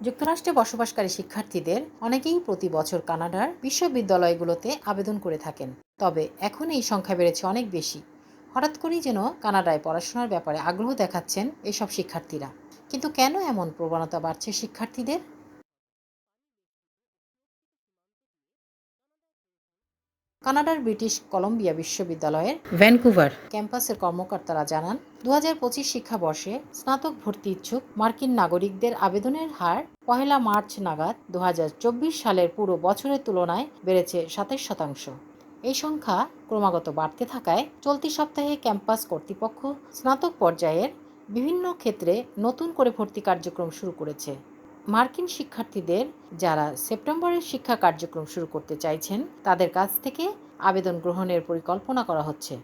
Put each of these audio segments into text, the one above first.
যুক্তরাষ্ট্রে বসবাসকারী শিক্ষার্থীদের অনেকেই প্রতি বছর কানাডার বিশ্ববিদ্যালয়গুলোতে আবেদন করে থাকেন। তবে এখন এই সংখ্যা বেড়েছে অনেক বেশি। হঠাৎ করেই যেন কানাডায় পড়াশোনার ব্যাপারে আগ্রহ দেখাচ্ছেন এসব শিক্ষার্থীরা। কিন্তু কেন এমন প্রবণতা বাড়ছে শিক্ষার্থীদের? কানাডার ব্রিটিশ কলম্বিয়া বিশ্ববিদ্যালয়ের ভ্যানকুভার। ক্যাম্পাসের কর্মকর্তারা জানান দু হাজার পঁচিশ শিক্ষাবর্ষে স্নাতক ভর্তি ইচ্ছুক মার্কিন নাগরিকদের আবেদনের হার পহেলা মার্চ নাগাদ দু হাজার চব্বিশ সালের পুরো বছরের তুলনায় বেড়েছে সাতাশ শতাংশ। এই সংখ্যা ক্রমাগত বাড়তে থাকায় চলতি সপ্তাহে ক্যাম্পাস কর্তৃপক্ষ স্নাতক পর্যায়ের বিভিন্ন ক্ষেত্রে নতুন করে ভর্তি কার্যক্রম শুরু করেছে। মার্কিন শিক্ষার্থীদের যারা সেপ্টেম্বরের শিক্ষা কার্যক্রম শুরু করতে চাইছেন তাদের কাছ থেকে আবেদন গ্রহণের পরিকল্পনা করা হচ্ছে।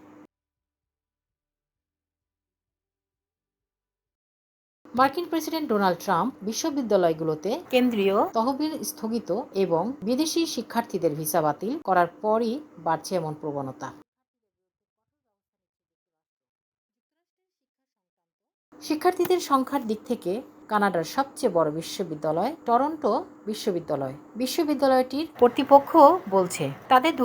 মার্কিন প্রেসিডেন্ট ডোনাল্ড ট্রাম্প বিশ্ববিদ্যালয়গুলোতে কেন্দ্রীয় তহবিল স্থগিত এবং বিদেশি শিক্ষার্থীদের ভিসা বাতিল করার পরই বাড়ছে এমন প্রবণতা। শিক্ষার্থীদের সংখ্যার দিক থেকে কানাডার সবচেয়ে বড় বিশ্ববিদ্যালয় টরন্টো বিশ্ববিদ্যালয়। বিশ্ববিদ্যালয়টির কর্তৃপক্ষ বলছে, তাদের দু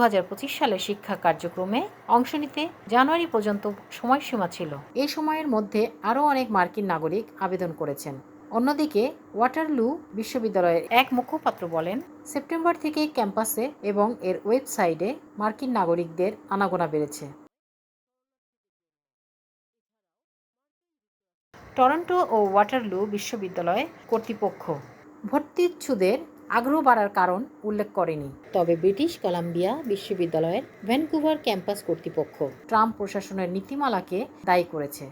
সালের শিক্ষা কার্যক্রমে অংশ নিতে জানুয়ারি পর্যন্ত সময়সীমা ছিল। এই সময়ের মধ্যে আরও অনেক মার্কিন নাগরিক আবেদন করেছেন। অন্যদিকে ওয়াটারলু বিশ্ববিদ্যালয়ের এক মুখপাত্র বলেন, সেপ্টেম্বর থেকে ক্যাম্পাসে এবং এর ওয়েবসাইটে মার্কিন নাগরিকদের আনাগোনা বেড়েছে। টরন্টো ও ওয়াটারলু বিশ্ববিদ্যালয় কর্তৃপক্ষ। ভর্তিচ্ছুদের আগ্রহ বাড়ার কারণ উল্লেখ করেনি। তবে ব্রিটিশ কলাম্বিয়া বিশ্ববিদ্যালয়ের ভ্যানকুভার ক্যাম্পাস কর্তৃপক্ষ ট্রাম্প প্রশাসনের নীতিমালাকে দায়ী করেছে।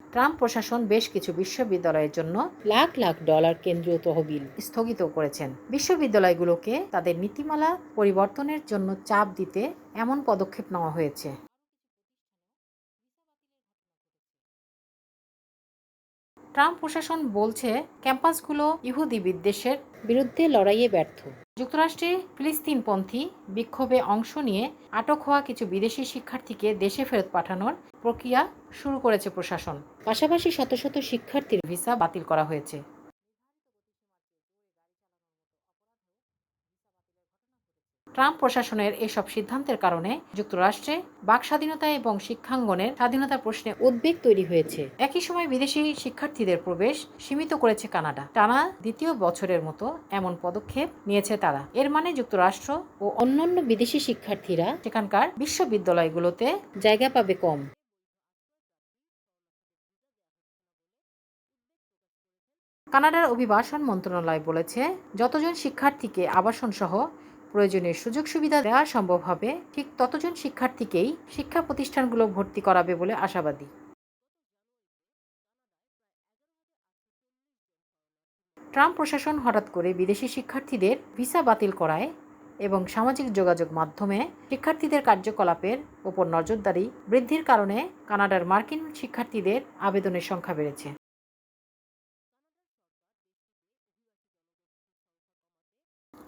ট্রাম্প প্রশাসন বেশ কিছু বিশ্ববিদ্যালয়ের জন্য লাখ লাখ ডলার কেন্দ্রীয় তহবিল স্থগিত করেছেন। বিশ্ববিদ্যালয়গুলোকে তাদের নীতিমালা পরিবর্তনের জন্য চাপ দিতে এমন পদক্ষেপ নেওয়া হয়েছে। ট্রাম্প প্রশাসন বলছে, ক্যাম্পাসগুলো ইহুদি বিদ্বেষের বিরুদ্ধে লড়াইয়ে ব্যর্থ। যুক্তরাষ্ট্রে ফিলিস্তিনপন্থী বিক্ষোভে অংশ নিয়ে আটক হওয়া কিছু বিদেশি শিক্ষার্থীকে দেশে ফেরত পাঠানোর প্রক্রিয়া শুরু করেছে প্রশাসন। পাশাপাশি শত শত শিক্ষার্থীর ভিসা বাতিল করা হয়েছে। ট্রাম্প প্রশাসনের এসব সিদ্ধান্তের কারণে যুক্তরাষ্ট্রে বাক স্বাধীনতা এবং শিক্ষাঙ্গনের স্বাধীনতা প্রশ্নে উদ্বেগ তৈরি হয়েছে। একই সময় বিদেশি শিক্ষার্থীদের প্রবেশ সীমিত করেছে কানাডা। টানা দ্বিতীয় বছরের মতো এমন পদক্ষেপ নিয়েছে তারা। এর মানে যুক্তরাষ্ট্র ও অন্যান্য বিদেশি শিক্ষার্থীরা সেখানকার বিশ্ববিদ্যালয়গুলোতে জায়গা পাবে কম। কানাডার অভিবাসন মন্ত্রণালয় বলেছে, যতজন শিক্ষার্থীকে আবাসন সহ প্রয়োজনীয় সুযোগ সুবিধা দেওয়া সম্ভব হবে, ঠিক ততজন শিক্ষার্থীকেই শিক্ষা প্রতিষ্ঠানগুলো ভর্তি করাবে বলে আশাবাদী। ট্রাম্প প্রশাসন হঠাৎ করে বিদেশি শিক্ষার্থীদের ভিসা বাতিল করায় এবং সামাজিক যোগাযোগ মাধ্যমে শিক্ষার্থীদের কার্যকলাপের ওপর নজরদারি বৃদ্ধির কারণে কানাডার মার্কিন শিক্ষার্থীদের আবেদনের সংখ্যা বেড়েছে।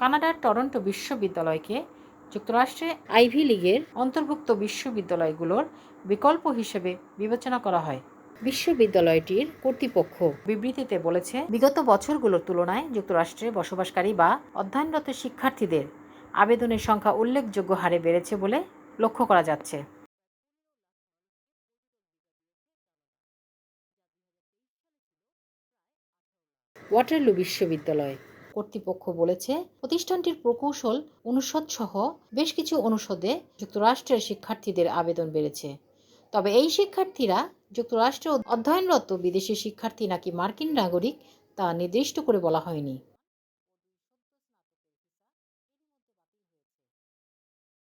কানাডার টরন্টো বিশ্ববিদ্যালয়কে যুক্তরাষ্ট্রে আইভি লিগের অন্তর্ভুক্ত বিশ্ববিদ্যালয়গুলোর বিকল্প হিসেবে বিবেচনা করা হয়। বিশ্ববিদ্যালয়টির কর্তৃপক্ষ বিবৃতিতে বলেছে, বিগত বছরগুলোর তুলনায় যুক্তরাষ্ট্রে বসবাসকারী বা অধ্যয়নরত শিক্ষার্থীদের আবেদনের সংখ্যা উল্লেখযোগ্য হারে বেড়েছে বলে লক্ষ্য করা যাচ্ছে। ওয়াটারলু বিশ্ববিদ্যালয় কর্তৃপক্ষ বলেছে, প্রতিষ্ঠানটির প্রকৌশল অনুষদ সহ বেশ কিছু অনুষদে যুক্তরাষ্ট্রের শিক্ষার্থীদের আবেদন বেড়েছে। তবে এই শিক্ষার্থীরা যুক্তরাষ্ট্রে অধ্যয়নরত বিদেশি শিক্ষার্থী নাকি মার্কিন নাগরিক তা নির্দিষ্ট করে বলা হয়নি।